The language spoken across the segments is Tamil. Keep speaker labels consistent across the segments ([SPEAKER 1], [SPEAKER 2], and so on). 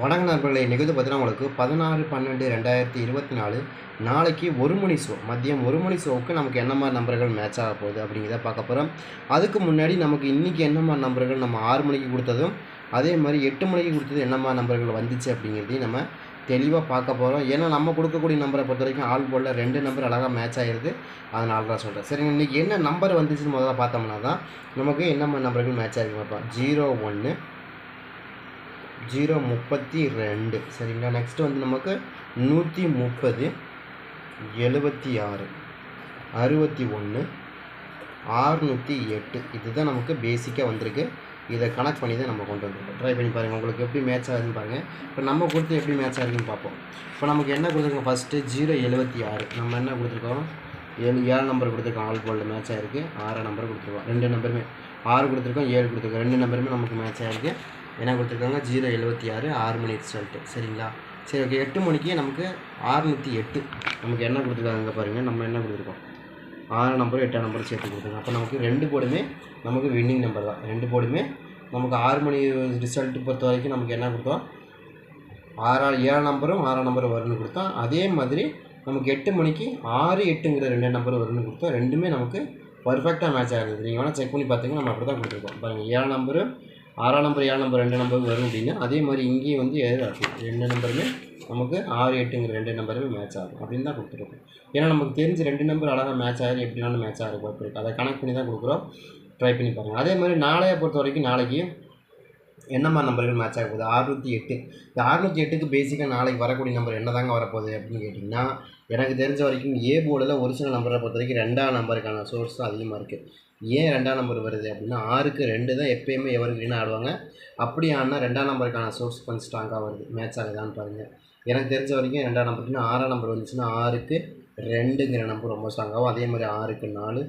[SPEAKER 1] வணக்க நண்பர்களே நிகழ்ந்து பார்த்தீங்கன்னா உங்களுக்கு பதினாறு பன்னெண்டு ரெண்டாயிரத்தி இருபத்தி நாலு. நாளைக்கு ஒரு மணி ஷோ மதியம் ஒரு மணி ஷோவுக்கு நமக்கு என்ன மாதிரி நம்பர்கள் மேட்ச் ஆக போகுது அப்படிங்கிறத பார்க்க போகிறோம் அதுக்கு முன்னாடி நமக்கு இன்றைக்கி என்ன மாதிரி நம்பர்கள் நம்ம ஆறு மணிக்கு கொடுத்ததும் அதே மாதிரி எட்டு மணிக்கு கொடுத்தது என்ன மாதிரி நம்பர்கள் வந்துச்சு அப்படிங்கிறதையும் நம்ம தெளிவாக பார்க்க போகிறோம் ஏன்னா நம்ம கொடுக்கக்கூடிய நம்பரை பொறுத்த வரைக்கும் ஆள் போல ரெண்டு நம்பர் அழகாக மேட்ச் ஆகிருது அதனால தான் சொல்கிறேன் சரிங்க இன்றைக்கி என்ன நம்பர் வந்துச்சுன்னு முதல்ல பார்த்தோம்னா தான் நமக்கு என்ன மாதிரி நம்பர்கள் மேட்ச் ஆகிருக்கு பார்ப்போம். ஜீரோ ஒன்று ஜீரோ முப்பத்தி ரெண்டு சரிங்களா நெக்ஸ்ட் வந்து நமக்கு நூற்றி முப்பது எழுபத்தி ஆறு அறுபத்தி ஒன்று ஆறுநூற்றி எட்டு இதுதான் நமக்கு பேசிக்காக வந்திருக்கு இதை கனெக்ட் பண்ணி தான் நம்ம கொண்டு வந்துருக்கோம் ட்ரை பண்ணி பாருங்கள் உங்களுக்கு எப்படி மேட்ச் ஆகுதுன்னு பாருங்கள் இப்போ நம்ம கொடுத்து எப்படி மேட்ச் ஆகுதுன்னு பார்ப்போம் இப்போ நமக்கு என்ன கொடுத்துருக்கோம் ஃபஸ்ட்டு ஜீரோ எழுபத்தி ஆறு நம்ம என்ன கொடுத்துருக்கோம் ஏழு ஏழு நம்பர் கொடுத்துருக்கோம் ஆல் போல்டு மேட்ச் ஆகிருக்கு ஆறு நம்பர் கொடுத்துருக்கோம் ரெண்டு நம்பருமே ஆறு கொடுத்துருக்கோம் ஏழு கொடுத்துருக்கோம் ரெண்டு நம்பருமே நமக்கு மேட்ச் ஆகிருக்கு என்ன கொடுத்துருக்காங்க? ஜீரோ எழுபத்தி ஆறு ஆறு மணி ரிசல்ட்டு சரிங்களா? சரி ஓகே எட்டு மணிக்கு நமக்கு ஆறுநூற்றி எட்டு. நமக்கு என்ன கொடுத்துருக்காங்க பாருங்கள் நம்ம என்ன கொடுத்துருக்கோம்? ஆறு நம்பரும் எட்டாம் நம்பரும் சேர்த்து கொடுத்துருங்க அப்போ நமக்கு ரெண்டு போர்டுமே நமக்கு வின்னிங் நம்பர் தான். ரெண்டு போர்டுமே நமக்கு ஆறு மணி ரிசல்ட்டு பொறுத்த வரைக்கும் நமக்கு என்ன கொடுத்தோம்? ஆறா ஏழு நம்பரும் ஆறாம் நம்பரும் வரும்னு கொடுத்தோம். அதே மாதிரி நமக்கு எட்டு மணிக்கு ஆறு எட்டுங்கிற ரெண்டு நம்பர் வரும்னு கொடுத்தோம். ரெண்டுமே நமக்கு பர்ஃபெக்டாக மேட்ச் ஆகுது. நீங்கள் வேணால் செக் பண்ணி பார்த்தீங்கன்னா நம்ம அப்படி தான் கொடுத்துருக்கோம். பாருங்கள் ஏழு நம்பரும் ஆறாம் நம்பர் ஏழு நம்பர் ரெண்டு நம்பர் வரும் அப்படின்னா அதே மாதிரி இங்கேயும் வந்து எதிராகும் ரெண்டு நம்பருமே நமக்கு ஆறு எட்டுங்கிற ரெண்டு நம்பருமே மேட்ச் ஆகும் அப்படின்னு தான் கொடுத்துருக்கோம். ஏன்னா நமக்கு தெரிஞ்ச ரெண்டு நம்பர் அழகாக மேட்ச் ஆகுது எப்படினாலும் மேட்ச் ஆகிற வாய்ப்பு இருக்குது அதை கனெக்ட் பண்ணி தான் கொடுக்குறோம். ட்ரை பண்ணி பாருங்கள் அதே மாதிரி நாளைய பொறுத்த வரைக்கும் நாளைக்கு என்ன மாதிரி நம்பர்கள் மேட்ச் ஆக போகுது? அறுநூற்றி எட்டு. இந்த அறுநூற்றி எட்டுக்கு பேசிக்காக நாளைக்கு வரக்கூடிய நம்பர் என்ன தாங்க வரப்போகுது அப்படின்னு கேட்டிங்கன்னா எனக்கு தெரிஞ்ச வரைக்கும் ஏ போர்டில் ஒரிஜினல் நம்பரை பொறுத்த வரைக்கும் ரெண்டாம் நம்பருக்கான சோர்ஸ் தான் அதிகமாக இருக்குது ஏன் ரெண்டாம் நம்பர் வருது அப்படின்னா ஆறுக்கு ரெண்டு தான் எப்பயுமே எவர் கிரீனாக ஆடுவாங்க. அப்படி ஆனால் ரெண்டாம் நம்பருக்கான சோர்ஸ் கொஞ்சம் ஸ்ட்ராங்காக வருது. மேட்ச் ஆகுதான்னு பாருங்கள் எனக்கு தெரிஞ்ச வரைக்கும் ரெண்டாம் நம்பர்னா ஆறாம் நம்பர் வந்துச்சுன்னா ஆறுக்கு ரெண்டுங்கிற நம்பர் ரொம்ப ஸ்ட்ராங்காகும் அதே மாதிரி ஆறுக்கு நாலு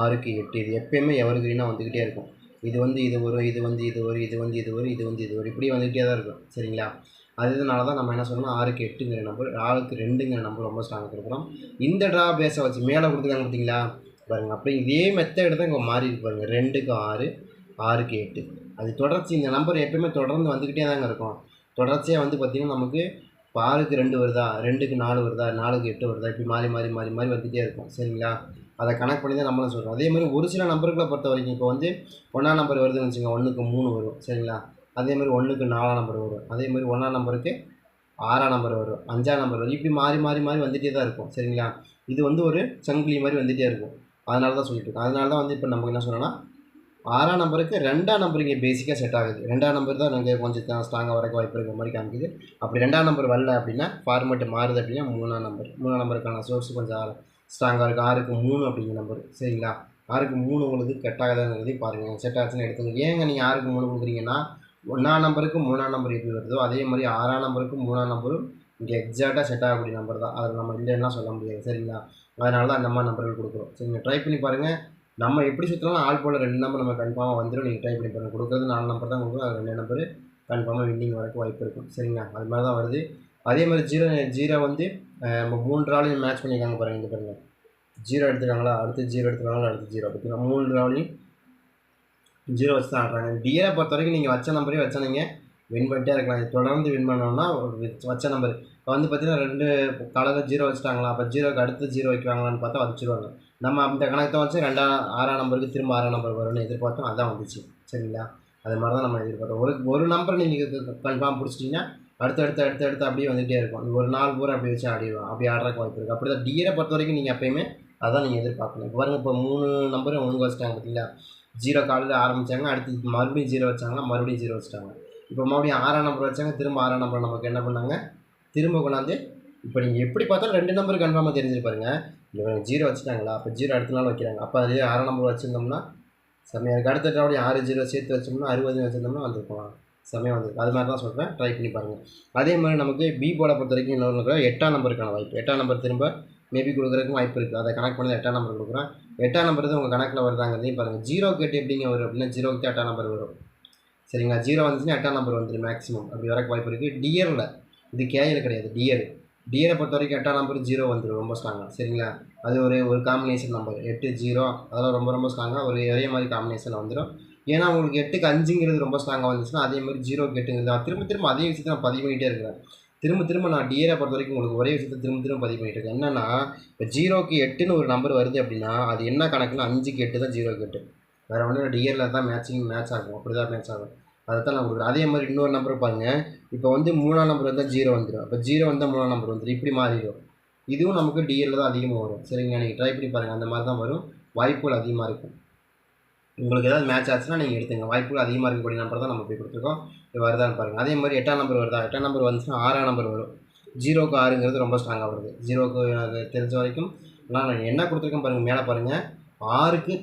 [SPEAKER 1] ஆறுக்கு எட்டு இது எப்பயுமே எவர் கிரீனாக வந்துக்கிட்டே இருக்கும். இது வந்து இது வரும் இது வந்து இது வரும் இது வந்து இது வரும் இது வந்து இது வரும் இப்படி வந்துக்கிட்டே தான் இருக்கும். சரிங்களா? அதனால தான் நம்ம என்ன சொல்லணும் ஆறுக்கு எட்டுங்கிற நம்பர் ஆளுக்கு ரெண்டுங்கிற நம்பர் ரொம்ப ஸ்ட்ராங்காக கொடுக்குறோம். இந்த ட்ரா பேஸை வச்சு மேலே கொடுத்துருக்காங்க பார்த்தீங்களா பாருங்கள் அப்படி இதே மெத்தட் தான் இங்கே மாறி பாருங்கள் ரெண்டுக்கு ஆறு ஆறுக்கு எட்டு. அது தொடர்ச்சி இந்த நம்பர் எப்பயுமே தொடர்ந்து வந்துக்கிட்டே தாங்க இருக்கும். தொடர்ச்சியாக வந்து பார்த்திங்கன்னா நமக்கு இப்போ ஆறுக்கு ரெண்டு வருதா ரெண்டுக்கு நாலு வருதா நாலுக்கு எட்டு வருதா இப்படி மாறி மாறி மாறி மாறி வந்துகிட்டே இருக்கும். சரிங்களா? அதை கனெக்ட் பண்ணி தான் நம்மளும் சொல்கிறோம் அதே மாதிரி ஒரு சில நம்பர்களை பொறுத்த வரைக்கும் இப்போ வந்து ஒன்றாம் நம்பர் வருதுன்னு வச்சுக்கோங்க ஒன்றுக்கு மூணு வரும். சரிங்களா? அதே மாதிரி ஒன்றுக்கு நாலாம் நம்பர் வரும். அதே மாதிரி ஒன்றாம் நம்பருக்கு ஆறாம் நம்பர் வரும். அஞ்சாம் நம்பர் வரும். இப்படி மாறி மாறி மாறி வந்துகிட்டே தான் இருக்கும். சரிங்களா? இது வந்து ஒரு சங்கிலி மாதிரி வந்துகிட்டே இருக்கும். அதனால தான் சொல்லிட்டு இருக்கோம் அதனால தான் வந்து இப்போ நமக்கு என்ன சொன்னோன்னா ஆறாம் நம்பருக்கு ரெண்டாம் நம்பர் இங்கே பேசிக்காக செட் ஆகுது. ரெண்டாம் நம்பர் தான் நாங்கள் கொஞ்சம் ஸ்ட்ராங்காக வரக்கு வாய்ப்பு இருக்கிற மாதிரி காமிக்குது. அப்படி ரெண்டாம் நம்பர் வரல அப்படின்னா ஃபார்மேட் மாறுது அப்படின்னா மூணாம் நம்பர் மூணாம் நம்பருக்கான சோர்ஸ் கொஞ்சம் ஸ்ட்ராங்காக இருக்குது ஆறுக்கு மூணு அப்படிங்கிற நம்பர் சரிங்களா? ஆறுக்கு மூணு உங்களுக்கு கெட் பாருங்கள் செட் ஆச்சுன்னு எடுத்துங்க ஏங்க நீங்கள் ஆறுக்கு மூணு கொடுக்குறீங்கன்னா ஒன்றாம் நம்பருக்கு மூணாம் நம்பர் எப்படி வருதோ அதே மாதிரி ஆறாம் நம்பருக்கு மூணாம் நம்பரும் இங்கே எக்ஸாக்டாக செட் ஆகக்கூடிய நம்பர் தான். அதை நம்ம இல்லைன்னா சொல்ல முடியாது சரிங்களா? அதனால தான் அந்த மாதிரி நம்பர்கள் கொடுக்குறோம். சரிங்க ட்ரை பண்ணி பாருங்கள் நம்ம எப்படி சுற்றினாலும் ஆள் போல் ரெண்டு நம்பர் நம்ம கன்ஃபார்மாக வந்துடும் நீங்கள் ட்ரை பண்ணி பாருங்கள் கொடுக்குறது நாலு நம்பர் தான் கொடுக்குறோம் அது ரெண்டு நம்பர் கன்ஃபார்மாக வின்னிங் வரக்கு வாய்ப்பு இருக்கும் சரிங்களா? அது மாதிரி தான் வருது. அதே மாதிரி ஜீரோ ஜீரோ வந்து நம்ம மூன்று ராலையும் மேட்ச் பண்ணியிருக்காங்க பாருங்கள் இங்கே பாருங்கள் ஜீரோ எடுத்துருக்காங்களா? அடுத்து ஜீரோ எடுத்துருக்காங்களா? அடுத்து ஜீரோ பார்த்தீங்கன்னா மூணு ஆளையும் ஜீரோ வச்சு தான் ஆடுறாங்க டிஏரை பொறுத்த வரைக்கும் நீங்கள் வச்ச நம்பரே வச்சனீங்க வின் பண்ணிட்டே இருக்கலாம். தொடர்ந்து வின் பண்ணணும்னா ஒரு வச்ச நம்பர் இப்போ வந்து பார்த்தீங்கன்னா ரெண்டு கலரில் ஜீரோ வச்சுட்டாங்களா? அப்போ ஜீரோக்கு அடுத்து ஜீரோ வைக்கிறாங்களான்னு பார்த்தா வச்சுருவாங்க. நம்ம அந்த கணக்கு வச்சு ரெண்டாம் ஆறாம் நம்பருக்கு திரும்ப ஆறாம் நம்பர் வரும்னு எதிர்பார்த்தோம். அதான் வந்துச்சு. சரிங்களா? அது மாதிரி தான் நம்ம எதிர்பார்த்தோம். ஒரு ஒரு நம்பர் நீங்கள் கன்ஃபார்ம் பிடிச்சிட்டிங்கன்னா அடுத்து அடுத்து அடுத்து அடுத்து அப்படியே வந்துகிட்டே இருக்கும். ஒரு நாள் பூரா அப்படி வச்சு ஆடிடுவோம் அப்படி ஆடுறக்கு வாய்ப்பு இருக்குது அப்படி தான் டிஏரை பொறுத்த வரைக்கும் நீங்கள் எப்பயுமே அதான் நீங்கள் எதிர்பார்க்கணும். இப்போ பாருங்கள் இப்போ மூணு நம்பரும் ஒழுங்கு வச்சுட்டாங்க பார்த்தீங்களா ஜீரோ காலையில் ஆரம்பித்தாங்க அடுத்து மறுபடியும் ஜீரோ வச்சாங்கன்னா மறுபடியும் ஜீரோ வச்சுட்டாங்க. இப்போ மறுபடியும் ஆறாம் நம்பர் வச்சாங்க திரும்ப ஆறாம் நம்பர் நமக்கு என்ன பண்ணாங்க? திரும்ப கொண்டாந்து இப்போ நீங்கள் எப்படி பார்த்தாலும் ரெண்டு நம்பர் கன்ஃபார்மாக தெரிஞ்சிருப்பாருங்க இவங்க ஜீரோ வச்சுட்டாங்களா? அப்போ ஜீரோ அடுத்த நாள் வைக்கிறாங்க. அப்போ அதே ஆறாம் நம்பர் வச்சுருந்தோம்னா செம்மையாக இருக்குது அடுத்த டாவடி ஆறு ஜீரோ சேர்த்து வச்சோம்னா அறுபது வச்சுருந்தோம்னா வந்துருக்கலாம். செம்மையாக வந்திருக்கு. அது மாதிரி தான் சொல்கிறேன் ட்ரை பண்ணி பாருங்கள் அதே மாதிரி நமக்கு பி போர்டை பொறுத்த வரைக்கும் இன்னொன்று எட்டாம் நம்பருக்கான வாய்ப்பு. எட்டாம் நம்பர் திரும்ப மேபி கொடுக்குறதுக்கும் வாய்ப்பு இருக்குது அதை கனெக்ட் பண்ணி எட்டாம் நம்பர் கொடுக்குறேன். எட்டாம் நம்பர் தான் உங்கள் கணக்கில் வருதாங்கிறதையும் பாருங்கள் ஜீரோ கேட்டு எப்படிங்க வரும் அப்படின்னா ஜீரோக்கு எட்டாம் நம்பர் வரும். சரிங்களா? ஜீரோ வந்துச்சுன்னா எட்டாம் நம்பர் வந்துடும் மேக்ஸிமம் அப்படி வரக்கு வாய்ப்பு இருக்குது டியரில் இது கேஎல் கிடையாது. டியர் டியரை பொறுத்த வரைக்கும் எட்டாம் நம்பர் ஜீரோ வந்துடும் ரொம்ப ஸ்ட்ராங்காக சரிங்களா? அது ஒரு ஒரு காம்பினேஷன் நம்பர் எட்டு ஜீரோ அதெல்லாம் ரொம்ப ரொம்ப ஸ்ட்ராங்காக ஒரு ஒரே மாதிரி காம்பினேஷனில் வந்துடும் ஏன்னா உங்களுக்கு எட்டுக்கு அஞ்சுங்கிறது ரொம்ப ஸ்ட்ராங்காக வந்துச்சுன்னா அதே மாதிரி ஜீரோ எட்டுங்கிறது. நான் திரும்ப திரும்ப அதே விஷயத்தை நான் பதிவு பண்ணிகிட்டே இருக்கிறேன். திரும்ப திரும்ப நான் டிஏரை பொறுத்த வரைக்கும் உங்களுக்கு ஒரே விஷயத்தை திரும்ப திரும்ப பதிவு பண்ணிட்டு இருக்கேன். என்னன்னா இப்போ ஜீரோக்கு எட்டுன்னு ஒரு நம்பர் வருது அப்படின்னா அது என்ன கணக்குனா அஞ்சுக்கு எட்டு தான் ஜீரோக்கு எட்டு. வேறு ஒன்றும் டிஏரில் தான் மேட்சிங் மேட்ச் ஆகும். அப்படி தான் மேட்ச் ஆகும். அதை தான் நான் கொடுக்குறேன். அதே மாதிரி இன்னொரு நம்பர் பாருங்க. இப்போ வந்து மூணாம் நம்பர் வந்தால் ஜீரோ வந்துடும் இப்போ ஜீரோ வந்தால் மூணாம் நம்பர் வந்துடும் இப்படி மாறிடும். இதுவும் நமக்கு டிஎல்ல தான் அதிகமாக வரும். சரிங்களா? நீங்கள் ட்ரை பண்ணி பாருங்கள் அந்த மாதிரி தான் வரும். வாய்ப்புகள் அதிகமாக இருக்கும். உங்களுக்கு ஏதாவது மேட்ச் ஆச்சுன்னா நீங்கள் எடுத்துங்க. வாய்ப்புகள் அதிகமாக இருக்கக்கூடிய நம்பர் தான் நம்ம போய் கொடுத்துருக்கோம். இது வருதான்னு பாருங்கள் அதே மாதிரி எட்டாம் நம்பர் வருதா? எட்டாம் நம்பர் வந்துச்சுன்னா ஆறாம் நம்பர் வரும். ஜீரோக்கு ஆறுங்கிறது ரொம்ப ஸ்ட்ராங்காக வருது. ஜீரோக்கு எனக்கு தெரிஞ்ச வரைக்கும் நான் என்ன கொடுத்துருக்கேன் பாருங்கள் மேலே பாருங்கள் ஆறுக்கு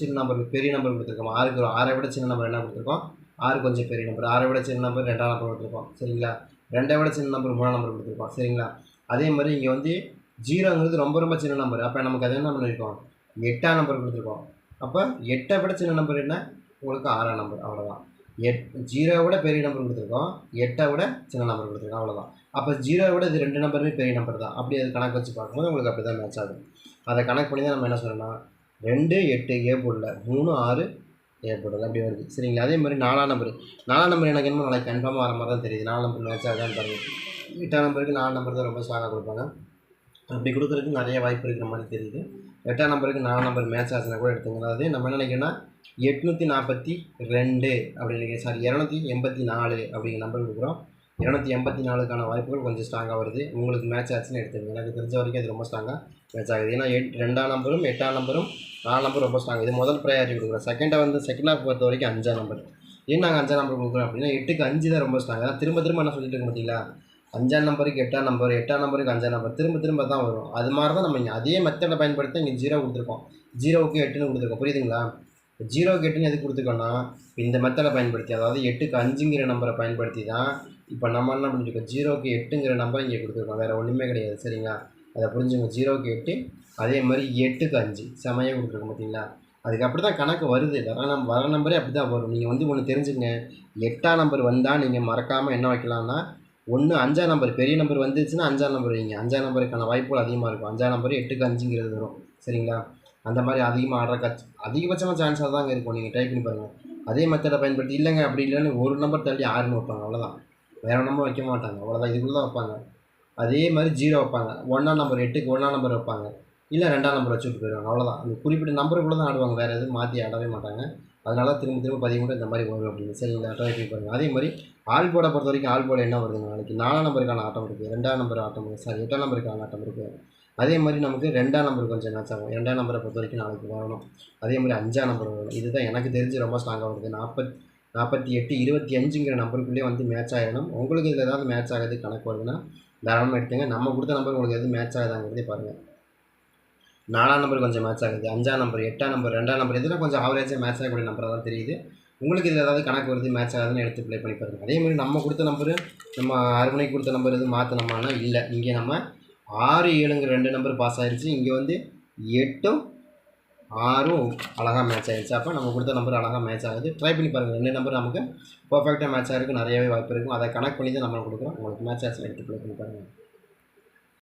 [SPEAKER 1] சின்ன நம்பர் பெரிய நம்பர் கொடுத்துருக்கோம். ஆறுக்கு ஒரு ஆறை விட சின்ன நம்பர் என்ன கொடுத்துருக்கோம்? ஆறு கொஞ்சம் பெரிய நம்பர் ஆறை விட சின்ன நம்பர் ரெண்டாம் நம்பர் கொடுத்துருக்கோம். சரிங்களா? ரெண்டை விட சின்ன நம்பர் மூணாம் நம்பர் கொடுத்துருக்கோம். சரிங்களா? அதே மாதிரி இங்கே வந்து ஜீரோங்கிறது ரொம்ப ரொம்ப சின்ன நம்பர் அப்போ நமக்கு அது என்ன பண்ணியிருக்கோம் எட்டாம் நம்பர் கொடுத்துருக்கோம். அப்போ எட்டை விட சின்ன நம்பர் என்ன? உங்களுக்கு ஆறாம் நம்பர் அவ்வளோதான் எட் ஜீரோவை விட பெரிய நம்பர் கொடுத்துருக்கோம். எட்டை விட சின்ன நம்பர் கொடுத்துருக்கோம் அவ்வளோதான் அப்போ ஜீரோவை விட இது ரெண்டு நம்பருமே பெரிய நம்பர் தான். அப்படி அது கணக்கு வச்சு பார்க்கும்போது உங்களுக்கு அப்படி தான் மேட்ச் ஆகும். அதை கணக்கு பண்ணி தான் நம்ம என்ன சொல்லணும்னா ரெண்டு எட்டு ஏ போடல. மூணு ஆறு ஏ அப்படி வருது. சரிங்களா? அதே மாதிரி நாலாம் நம்பர் நாலாம் நம்பர் எனக்கு என்ன நாளைக்கு கன்ஃபார்மாக வர மாதிரி தான் தெரியுது. நாலு நம்பர் மேட்ச் ஆகுதான்னு பாருங்கள் எட்டாம் நம்பருக்கு நாலு நம்பர் தான் ரொம்ப ஸ்ட்ராங்காக கொடுப்பாங்க. அப்படி கொடுக்குறதுக்கு நிறைய வாய்ப்பு இருக்கிற மாதிரி தெரியுது. எட்டாம் நம்பருக்கு நாலு நம்பர் மேட்ச் ஆச்சுன்னா கூட எடுத்துங்க அதாவது நம்ம என்ன நினைக்கிறோன்னா எட்நூற்றி நாற்பத்தி ரெண்டு அப்படின்னு சாரி இரநூத்தி எண்பத்தி நாலு அப்படிங்கிற நம்பர் கொடுக்குறோம். இரநூத்தி எண்பத்தி நாலுக்கான வாய்ப்புகள் கொஞ்சம் ஸ்ட்ராங்காக வருது. உங்களுக்கு மேட்ச் ஆச்சுன்னு எடுத்துங்க எனக்கு தெரிஞ்ச வரைக்கும் அது ரொம்ப ஸ்ட்ராங்காக மேட்ச் ஆகுது. ஏன்னா எட் ரெண்டாம் நம்பரும் எட்டாம் நம்பரும் நாலு நம்பர் ரொம்ப ஸ்ட்ராங் இது முதல் ப்ரையாரிட்டி கொடுக்குறோம். செகண்டாக வந்து செகண்ட் ஹாஃப் பொறுத்த வரைக்கும் அஞ்சாம் நம்பர் ஏன் நாங்கள் அஞ்சாம் நம்பர் கொடுக்குறோம் அப்படின்னா எட்டுக்கு அஞ்சு தான் ரொம்ப ஸ்ட்ராங் அதான் திரும்ப திரும்ப என்ன சொல்லிட்டு இருக்க பார்த்தீங்களா? அஞ்சாம் நம்பருக்கு எட்டாம் நம்பர் எட்டாம் நம்பருக்கு அஞ்சாம் நம்பர் திரும்ப திரும்ப தான் வரும். அது மாதிரி தான் நம்ம இங்கே அதே மெத்தடை பயன்படுத்தி இங்கே ஜீரோ கொடுத்துருக்கோம். ஜீரோவுக்கு எட்டுன்னு கொடுத்துருக்கோம். புரியுதுங்களா? ஜீரோவுக்கு எட்டுன்னு எது கொடுத்துருக்கோன்னா இந்த மெத்தடை பயன்படுத்தி அதாவது எட்டுக்கு அஞ்சுங்கிற நம்பரை பயன்படுத்தி தான் இப்போ நம்ம என்ன பண்ணிருக்கோம்? ஜீரோக்கு எட்டுங்கிற நம்பர் இங்கே கொடுத்துருக்கோம். வேறு ஒன்றுமே கிடையாது. சரிங்களா? அதை புரிஞ்சுங்க. ஜீரோக்கு எட்டு அதே மாதிரி எட்டுக்கு அஞ்சு. செமையாக கொடுத்துருக்கோம் பார்த்தீங்களா அதுக்கு அப்படி தான் கணக்கு வருது. வர நம் வர நம்பரே அப்படி தான் வரும். நீங்கள் வந்து ஒன்று தெரிஞ்சுங்க. எட்டாம் நம்பர் வந்தால் நீங்கள் மறக்காமல் என்ன வைக்கலாம்னா ஒன்று அஞ்சாம் நம்பர் பெரிய நம்பர் வந்துச்சுன்னா அஞ்சாம் நம்பர் வைங்க. அஞ்சாம் நம்பருக்கான வாய்ப்புகள் அதிகமாக இருக்கும். அஞ்சாம் நம்பர் எட்டுக்கு அஞ்சுங்கிறது வரும். சரிங்களா? அந்த மாதிரி அதிகமாக ஆடுற கச் அதிகபட்சமாக சான்ஸாக தாங்க இருக்கும். நீங்கள் டைப் பண்ணி பாருங்கள் அதே மெத்தடை பயன்படுத்தி இல்லைங்க அப்படி இல்லைன்னு ஒரு நம்பர் தள்ளி ஆறுன்னு வைப்பாங்க. அவ்வளோதான் வேறு நம்பர் வைக்க மாட்டாங்க. அவ்வளோதான் இதுக்குள்ளே தான் வைப்பாங்க. அதே மாதிரி ஜீரோ வைப்பாங்க. ஒன்றாம் நம்பர் எட்டுக்கு ஒன்றாம் நம்பர் வைப்பாங்க. இல்லை ரெண்டாம் நம்பர் வச்சுட்டு போயிடுவாங்க. அவ்வளோதான் அந்த குறிப்பிட்ட நம்பருக்குள்ளே தான் ஆடுவாங்க. வேறு எதுவும் மாற்றி ஆடவே மாட்டாங்க. அதனால திரும்ப திரும்ப பதிவு கூட இந்த மாதிரி வரும் அப்படின்னு சரிங்களா ட்ரை பண்ணி பாருங்கள் அதே மாதிரி ஆள் போட பொறுத்த வரைக்கும் ஆள் போட என்ன வருதுங்க நாளைக்கு? நாலாம் நம்பருக்கான ஆட்டம் இருக்குது ரெண்டாம் நம்பர் ஆட்டம் இருக்குது சாரி எட்டாம் நம்பருக்கான ஆட்டம் இருக்குது அதே மாதிரி நமக்கு ரெண்டாம் நம்பர் கொஞ்சம் மேட்ச் ஆகும்? ரெண்டாம் நம்பரை பொறுத்த வரைக்கும் நாளைக்கு வரணும் அதே மாதிரி அஞ்சாம் நம்பர் வரும் இதுதான் எனக்கு தெரிஞ்சு ரொம்ப ஸ்ட்ராங்காக வருது. நாற்பத் நாற்பத்தி எட்டு இருபத்தி அஞ்சுங்கிற நம்பருக்குள்ளேயே வந்து மேட்ச் ஆகிடணும் உங்களுக்கு இதில் ஏதாவது மேட்ச் ஆகிறது கணக்கு வருதுன்னா தாராளமாக எடுத்துங்க நம்ம கொடுத்த நம்பர் உங்களுக்கு எதுவும் மேட்ச் ஆகுதாங்கிறதே பாருங்கள் நாலாம் நம்பர் கொஞ்சம் மேட்ச் ஆகுது. அஞ்சாம் நம்பர் எட்டாம் நம்பர் ரெண்டாம் நம்பர் இதில் கொஞ்சம் ஆவரேஜாக மேட்ச் ஆகக்கூடிய நம்பராக தான் தெரியுது. உங்களுக்கு இதில் ஏதாவது கணக்கு வருது மேட்ச் ஆகுதுன்னு எடுத்து ப்ளே பண்ணி பாருங்கள் அதே மாதிரி நம்ம கொடுத்த நம்பரு நம்ம ஆறு மணிக்கு கொடுத்த நம்பர் எதுவும் மாற்றினோம்னா இல்லை. இங்கே நம்ம ஆறு ஏழுங்கிற ரெண்டு நம்பர் பாஸ் ஆகிடுச்சு இங்கே வந்து எட்டும் ஆறும் அழகாக மேட்ச் ஆகிடுச்சு அப்போ நம்ம கொடுத்த நம்பர் அழகாக மேட்ச் ஆகுது. ட்ரை பண்ணி பாருங்கள் ரெண்டு நம்பர் நமக்கு பர்ஃபெக்டாக மேட்ச் ஆகிருக்கும் நிறையவே வாய்ப்பு இருக்கும். அதை கனெக்ட் பண்ணி தான் நம்ம கொடுக்குறோம். உங்களுக்கு மேட்ச் ஆச்சு எடுத்து ப்ளே பண்ணி பாருங்கள்